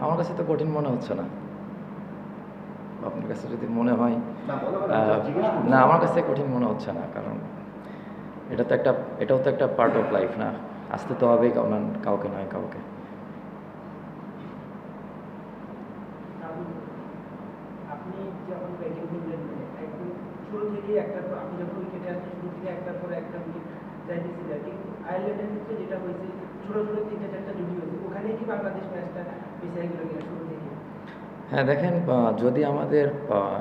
আমার কাছে তো কঠিন মনে হচ্ছে না। আপনার কাছে যদি মনে হয় না আমার কাছে কঠিন মনে হচ্ছে না কারণ এটা তো একটা এটাও তো একটা পার্ট অফ লাইফ না? আসতে তো হবেই কাউকে নয় কাউকে। মানে একটা ছোট ছোট তিনটা চারটা জুটি হয়েছে। ওখানে কি বাংলাদেশ ম্যাচটা পিছিয়ে গেল কিনা শুরু থেকে হ্যাঁ দেখেন যদি আমাদের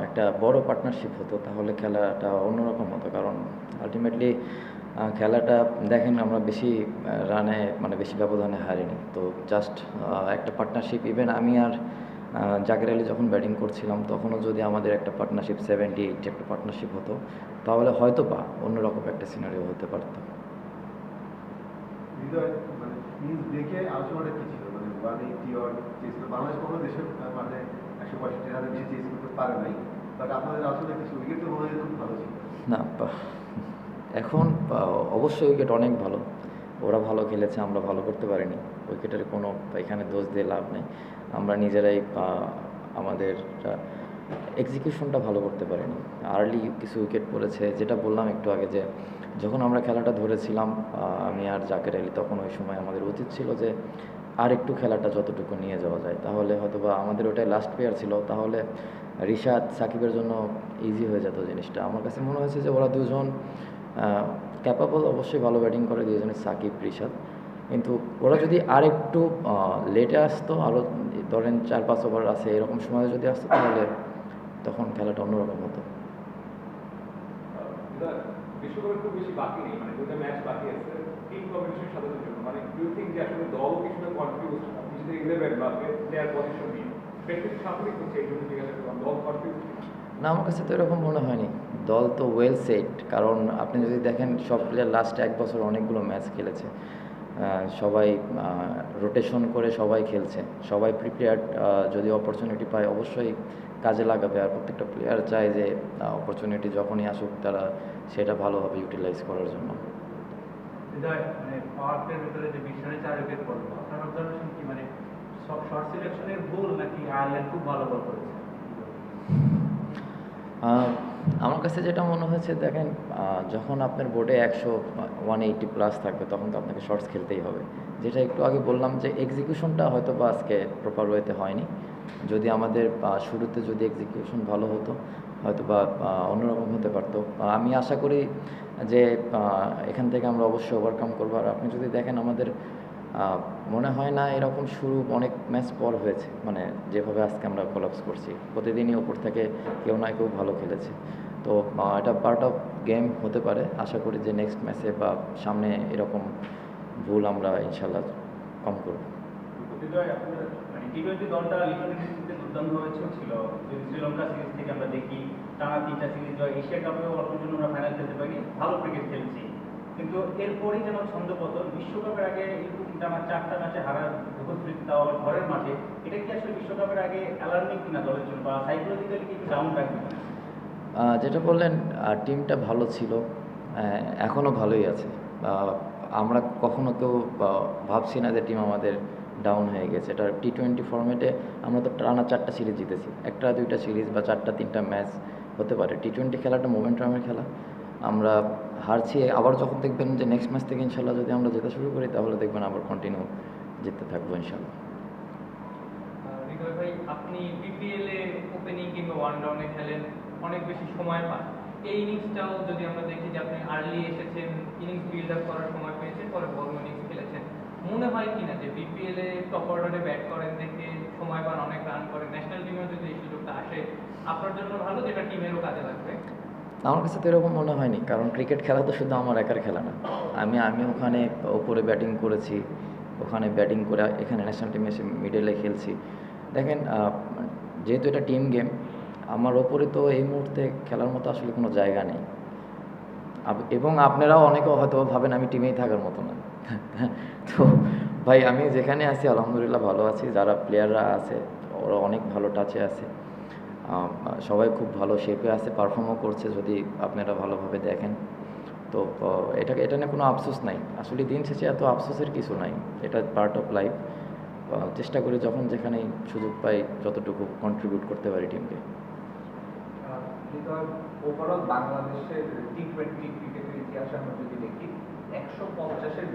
একটা বড় পার্টনারশিপ হতো তাহলে খেলাটা অন্যরকম হতো। কারণ আলটিমেটলি খেলাটা দেখেন আমরা বেশি রানে মানে বেশি ব্যবধানে হারিনি। তো জাস্ট একটা পার্টনারশিপ ইভেন আমি আর জাকের আলী যখন ব্যাটিং করছিলাম তখনও যদি আমাদের একটা পার্টনারশিপ সেভেন্টি এইট একটা পার্টনারশিপ হতো তাহলে হয়তো বা অন্যরকম একটা সিনারিও হতে পারতো। মানে দেখে আলোচনাটা কি ছিল? মানে one eighty or chase Bangladesh দেশের মানে একশো পঁয়ষট্টি রানের বেশি চেস করতে পারে নাই। বাট আপনাদের আলোচনা কিছু উইকেট মনে হয় খুব ভালো ছিল। না এখন অবশ্যই উইকেট অনেক ভালো। ওরা ভালো খেলেছে, আমরা ভালো করতে পারিনি। উইকেটের কোনো এখানে দোষ দিয়ে লাভ নেই। আমরা নিজেরাই আমাদের এক্সিকিউশনটা ভালো করতে পারেনি। আর্লি কিছু উইকেট পড়েছে, যেটা বললাম একটু আগে যে, যখন আমরা খেলাটা ধরেছিলাম আমি আর জাকের আলী, তখন ওই সময় আমাদের উচিত ছিল যে আর একটু খেলাটা যতটুকু নিয়ে যাওয়া যায়। তাহলে হয়তো বা আমাদের ওটাই লাস্ট প্লেয়ার ছিল। তাহলে রিশাদ, সাকিবের জন্য ইজি হয়ে যেত জিনিসটা। আমার কাছে মনে হয়েছে যে, ওরা দুজন ক্যাপাবল অবশ্যই ভালো ব্যাটিং করে। দুজনের সাকিব, রিশাদ। কিন্তু ওরা যদি আর একটু লেটে আসতো আরও ধরেন চার পাঁচ ওভার আছে, এরকম সময় যদি আসতো, তাহলে তখন খেলাটা অন্যরকম হতো। মানে মানে না আমার কাছে তো এরকম মনে হয়নি। দল তো ওয়েল সেট কারণ আপনি যদি দেখেন সব প্লেয়ার লাস্ট এক বছর অনেকগুলো ম্যাচ খেলেছে। সবাই রোটেশন করে সবাই খেলছে। সবাই প্রিপেয়ার্ড যদি অপরচুনিটি পায় অবশ্যই কাজে লাগাবে আর প্রত্যেকটা প্লেয়ার চায় যে অপরচুনিটি যখনই আসুক তারা সেটা ভালোভাবে ইউটিলাইজ করার জন্য। মানে মানে আমার কাছে যেটা মনে হয়েছে দেখেন যখন আপনার বোর্ডে একশো ওয়ান এইটি প্লাস থাকবে তখন তো আপনাকে শর্টস খেলতেই হবে। যেটা একটু আগে বললাম যে এক্সিকিউশনটা হয়তো বা আজকে প্রপার ওয়েতে হয়নি। যদি আমাদের শুরুতে যদি এক্সিকিউশন ভালো হতো হয়তো বা অন্যরকম হতে পারতো। আমি আশা করি যে এখান থেকে আমরা অবশ্যই ওভারকাম করব। আর আপনি যদি দেখেন আমাদের মনে হয় না এরকম শুরু অনেক ম্যাচ পর হয়েছে মানে যেভাবে আজকে আমরা কোলাপস করছি। প্রতিদিনই ওপর থেকে কেউ না কেউ ভালো খেলেছে। তো এটা পার্ট অফ গেম হতে পারে। আশা করি যে নেক্সট ম্যাচে বা সামনে এরকম ভুল আমরা ইনশাল্লাহ কম করব। টি টোয়েন্টি দলটা লিটনের নেতৃত্বে দুর্দান্তভাবে চলছিল যদি শ্রীলঙ্কা সিরিজ থেকে আমরা দেখি, টানা তিনটা সিরিজ জয়, এশিয়া কাপেও অল্পের জন্য আমরা ফাইনাল খেলতে পারি ভালো ক্রিকেট খেলছি। কিন্তু এরপরেই যেন ছন্দপতন, বিশ্বকাপের আগে এরকম টানা চারটা ম্যাচে হারার উপস্থিতি তাও আবার ঘরের মাঠে, এটা কি আসলে বিশ্বকাপের আগে অ্যালার্মিং কিনা দলের জন্য, বা সাইকোলজিক্যালি কি ডাউন রাখবে যেটা বললেন টিমটা ভালো ছিল এখনও ভালোই আছে। আমরা কখনো কেউ ভাবছি না যে টিম আমাদের ডাউন হয়ে গেছে। এটা টি টোয়েন্টি ফর্মেটে আমরা তো টানা চারটা সিরিজ জিতেছি। একটা, দুইটা সিরিজ বা চারটা, তিনটা ম্যাচ হতে পারে। টি টোয়েন্টি খেলাটা মোমেন্টামের খেলা। আমরা হারছি। আবার যখন দেখবেন যে নেক্সট ম্যাচ থেকে ইনশাল্লাহ যদি আমরা যেতে শুরু করি, তাহলে দেখবেন আবার কন্টিনিউ জিততে থাকব ইনশাল্লাহ ভাই, আপনি বিপিএল এ ওপেনিং কিংবা ওয়ান ডাউনে খেলেন, অনেক বেশি সময় পান। এই ইনিংসটাও যদি আমরা দেখি যে আপনি আর্লি এসেছেন ইনিংস বিল্ড আপ করার সময় পেয়েছেন, পরে মনে হয় কিনা যে বিপিএল এ টপ অর্ডারে ব্যাট করেন দেখে সময় পান, অনেক রান করেন ন্যাশনাল টিমেও যদি এই সুযোগটা আসে, আপনার জন্য ভালো যেটা টিমেরও কাজে লাগবে? আমার কাছে তো এরকম মনে হয়নি, কারণ ক্রিকেট খেলা তো শুধু আমার একার খেলা না। আমি আমি ওখানে ওপরে ব্যাটিং করেছি, ওখানে ব্যাটিং করে এখানে ন্যাশনাল টিমে এসে মিডলে খেলছি। দেখেন যেহেতু এটা টিম গেম আমার ওপরে তো এই মুহূর্তে খেলার মতো আসলে কোনো জায়গা নেই। এবং আপনারাও অনেকে হয়তো ভাবেন আমি টিমেই থাকার মতো না। তো ভাই, আমি যেখানে আছি, আলহামদুলিল্লাহ ভালো আছি। যারা প্লেয়াররা আছে, ওরা অনেক ভালো টাচে আছে। সবাই খুব ভালো শেপে আছে পারফর্মও করছে, যদি আপনারা ভালোভাবে দেখেন। তো এটা এটা নিয়ে কোনো আফসোস নাই। আসলে দিন শেষে এত আফসোসের কিছু নাই। এটা পার্ট অফ লাইফ চেষ্টা করি যখন যেখানে সুযোগ পাই, যতটুকু কন্ট্রিবিউট করতে পারি টিমকে ওভারঅল বাংলাদেশের টি টোয়েন্টি ক্রিকেটের ইতিহাসে আমরা যদি দেখি, একশো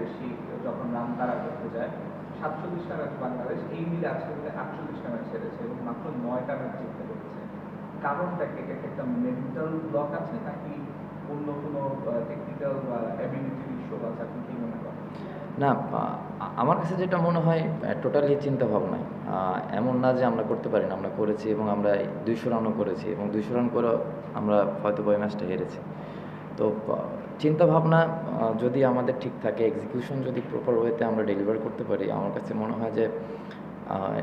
বেশি, যখন রান তারা করতে যায় সাতচল্লিশটা ম্যাচ বাংলাদেশ, এই মিলে আজকে মিলে আটচল্লিশটা ম্যাচ হেরেছে এবং মাত্র নয়টা ম্যাচ জিততে পেরেছে। কারণটা কি? একটা মেন্টাল ব্লক আছে নাকি অন্য কোনো টেকনিক্যাল বা অ্যাবিলিটির ইস্যু আছে? আপনি কি মনে করেন? না আমার কাছে যেটা মনে হয় টোটালি চিন্তা ভাবনায় এমন না যে আমরা করতে পারি না, আমরা করেছি এবং আমরা দুইশো রানও করেছি এবং দুইশো রান করে আমরা হয়তো ওই ম্যাচটা হেরেছি। তো চিন্তা ভাবনা যদি আমাদের ঠিক থাকে এক্সিকিউশন যদি প্রপার ওয়েতে আমরা ডেলিভার করতে পারি, আমার কাছে মনে হয় যে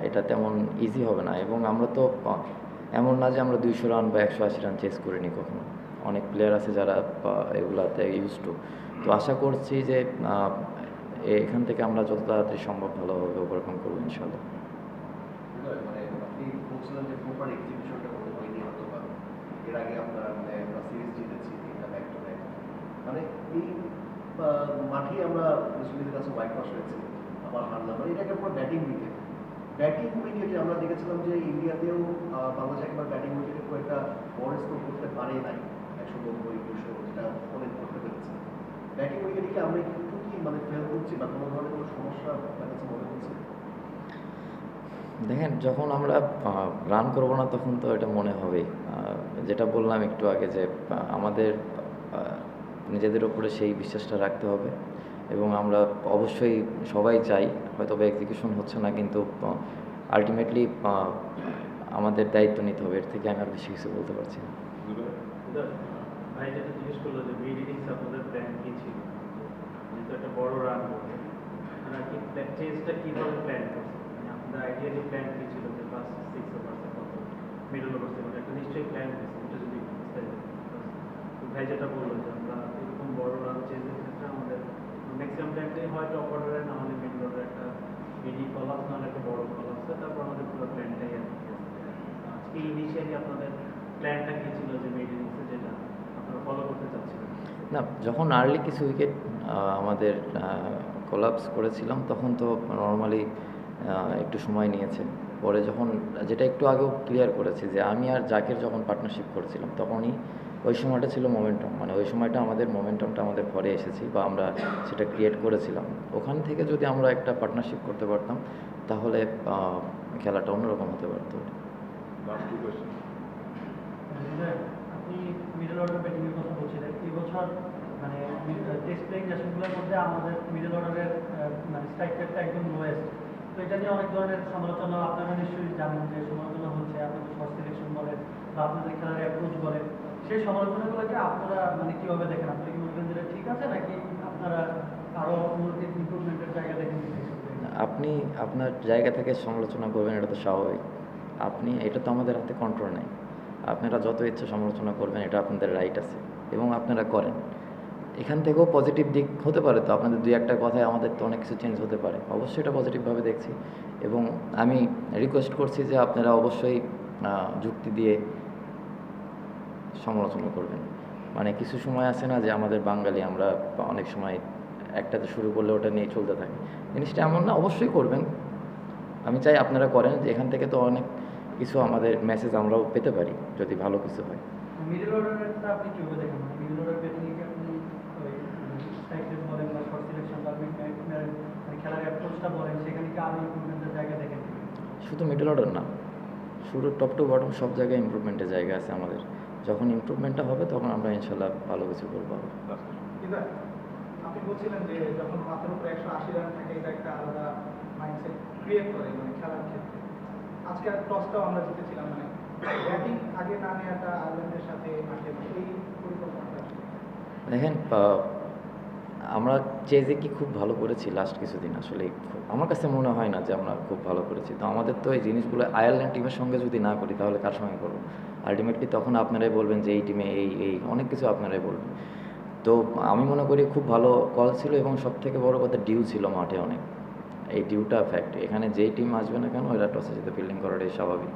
এটা তেমন ইজি হবে না। এবং আমরা তো এমন না যে আমরা দুইশো রান বা একশো আশি রান চেস করিনি কখনো। অনেক প্লেয়ার আছে যারা এগুলাতে ইউজ টু তো আশা করছি যে এখান থেকে আমরা যত তাড়াতাড়ি সম্ভব ভালোভাবে ওভারকাম করব ইনশাল্লাহ মানে আগে আমরা মানে আমরা সিরিজ জিতেছি তিনটা ব্যাক টু ব্যাক মানে এই মাঠেই আমরা মুসলিমদের কাছে হোয়াইট ওয়াশ হয়েছে আবার হারলাম। এটাকে পুরো ব্যাটিং উইকেট ব্যাটিং উইকেটে আমরা দেখেছিলাম যে ইন্ডিয়াতেও বাংলাদেশ একবার ব্যাটিং উইকেটে খুব একটা বড় স্কোর করতে পারে নাই। একশো নব্বই দুশো যেটা অনেক করতে পেরেছে। ব্যাটিং উইকেটে কি আমরা একটু কি মানে ফেল করছি বা কোনো ধরনের কোনো সমস্যা আপনার মনে হচ্ছে? দেখেন যখন আমরা রান করব না তখন তো এটা মনে আহ, যেটা বললাম একটু আগে যে আমাদের নিজেদের উপরে সেই বিশ্বাসটা রাখতে হবে এবং আমরা অবশ্যই সবাই চাই, হয়তো বা এক্সিকিউশন হচ্ছে না, কিন্তু আলটিমেটলি আমাদের দায়িত্ব নিতে হবে। এর থেকে আমি আর বেশি কিছু বলতে পারছি না। ভাই যেহেতু একটা বড় রান চেঞ্জটা কীভাবে আইডিয়ালি কি ছিল এটা যদি বিস্তারিত বলতেন। তো ভাই যেটা বলল যে আমরা এরকম বড় রান চেঞ্জের ক্ষেত্রে আমাদের ম্যাক্সিমাম প্ল্যানটাই হয় টপ অর্ডারে না হলে মিডল অর্ডারে একটা মিডি কলাপ না একটা বড় কলাপ তারপর আমাদের পুরো প্ল্যানটাই আর আজকে ইনিশিয়ালি আপনাদের প্ল্যানটা কি ছিল যে মিড ইনিংসে যেটা আপনারা ফলো করতে চাচ্ছিলেন? না, যখন আর্লি কিছু উইকেট আমাদের কোলাপস করেছিলাম, তখন তো নর্মালি একটু সময় নিয়েছে। পরে যখন, যেটা একটু আগেও ক্লিয়ার করেছি যে আমি আর জাকের যখন পার্টনারশিপ করেছিলাম, তখনই ওই সময়টা ছিল মোমেন্টাম মানে ওই সময়টা আমাদের মোমেন্টামটা আমাদের ঘরে এসেছি বা আমরা সেটা ক্রিয়েট করেছিলাম। ওখান থেকে যদি আমরা একটা পার্টনারশিপ করতে পারতাম তাহলে খেলাটা অন্যরকম হতে পারতো। কোয়েশ্চেন আপনি মিডল অর্ডার ব্যাটিংয়ের কথা বলছিলেন। এই বছর মানে টেস্ট প্লেইং ন্যাশনগুলোর মধ্যে আমাদের মিডল অর্ডারের মানে স্ট্রাইক রেটটা একদম লোয়েস্ট তো এটা নিয়ে অনেক ধরনের সমালোচনা আপনারা নিশ্চয়ই জানেন যে সমালোচনা হচ্ছে আপনাদের শর্ট সিলেকশন বলেন বা আপনাদের খেলার অ্যাপ্রোচ বলেন। সেই সমালোচনাগুলোকে আপনারা মানে কীভাবে দেখেন? কি ঠিক আছে নাকি আপনারা উন্নতির ইমপ্রুভমেন্টের জায়গা দেখেন? আপনি আপনার জায়গা থেকে সমালোচনা করবেন, এটা তো স্বাভাবিক। আপনি, এটা তো আমাদের হাতে কন্ট্রোল নেই। আপনারা যত ইচ্ছা সমালোচনা করবেন, এটা আপনাদের রাইট আছে এবং আপনারা করেন। এখান থেকেও পজিটিভ দিক হতে পারে তো, আপনাদের দুই একটা কথায় আমাদের তো অনেক কিছু চেঞ্জ হতে পারে। অবশ্যই এটা পজিটিভভাবে দেখছি এবং আমি রিকোয়েস্ট করছি যে আপনারা অবশ্যই যুক্তি দিয়ে সমালোচনা করবেন। মানে কিছু সময় আছে না যে আমাদের বাঙালি আমরা অনেক সময় একটাতে শুরু করলে ওটা নিয়ে চলতে থাকি। জিনিসটা এমন না অবশ্যই করবেন। আমি চাই আপনারা করেন যে এখান থেকে তো অনেক কিছু আমাদের মেসেজ আমরাও পেতে পারি যদি ভালো কিছু হয়। মানে মানে দেখেন? শুধু মিডল অর্ডার না শুরু টপ টু বটম সব জায়গায় ইমপ্রুভমেন্টের জায়গা আছে আমাদের। যখন ইমপ্রুভমেন্টটা হবে তখন আমরা ইনশাল্লাহ ভালো কিছু করব। আপনি বলছিলেন যে যখন মাথার উপরে একশো আশি রান থাকে এটা একটা আলাদা মাইন্ডসেট ক্রিয়েট করে মানে খেলার ক্ষেত্রে আজকে আর টসটাও আমরা জিতেছিলাম মানে ব্যাটিং আগে না নেওয়াটা আয়ারল্যান্ডের সাথে মাঠে এই পরিকল্পনাটা দেখেন আমরা চেজে কি খুব ভালো করেছি লাস্ট কিছুদিন। আসলে আমার কাছে মনে হয় না যে আমরা খুব ভালো করেছি। তো আমাদের তো এই জিনিসগুলো আয়ারল্যান্ড টিমের সঙ্গে যদি না করি, তাহলে কার সঙ্গে করব? আলটিমেটলি তখন আপনারাই বলবেন যে এই টিমে এই এই, অনেক কিছু আপনারাই বলবেন। তো আমি মনে করি খুব ভালো কল ছিল এবং সব থেকে বড় কথা ডিউ ছিল মাঠে অনেক। এই ডিউটা ফ্যাক্ট এখানে যেই টিম আসবে না কেন এরা টসে যেতে ফিল্ডিং করাটাই স্বাভাবিক।